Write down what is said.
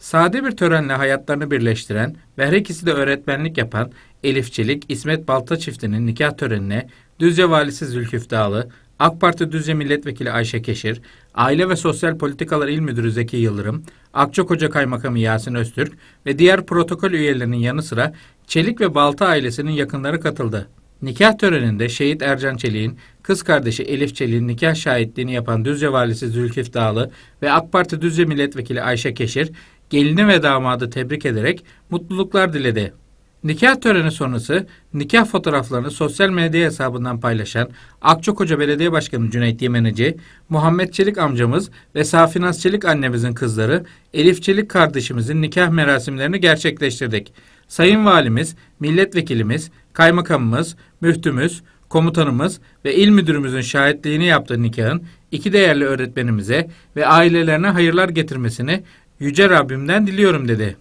Sade bir törenle hayatlarını birleştiren ve her ikisi de öğretmenlik yapan Elif Çelik, İsmet Balta çiftinin nikah törenine Düzce Valisi Zülküf Dağlı, AK Parti Düzce Milletvekili Ayşe Keşir, Aile ve Sosyal Politikalar İl Müdürü Zeki Yıldırım, Akçakoca Kaymakamı Yasin Öztürk ve diğer protokol üyelerinin yanı sıra Çelik ve Balta ailesinin yakınları katıldı. Nikah töreninde Şehit Ercan Çelik'in kız kardeşi Elif Çelik'in nikah şahitliğini yapan Düzce Valisi Zülküf Dağlı ve AK Parti Düzce Milletvekili Ayşe Keşir, gelini ve damadı tebrik ederek mutluluklar diledi. Nikah töreni sonrası nikah fotoğraflarını sosyal medya hesabından paylaşan Akçakoca Belediye Başkanı Cüneyt Yemeneci, Muhammed Çelik amcamız ve Safinaz Çelik annemizin kızları Elif Çelik kardeşimizin nikah merasimlerini gerçekleştirdik. Sayın Valimiz, milletvekilimiz, kaymakamımız, müftümüz, komutanımız ve il müdürümüzün şahitliğini yaptığı nikahın iki değerli öğretmenimize ve ailelerine hayırlar getirmesini Yüce Rabbimden diliyorum dedi.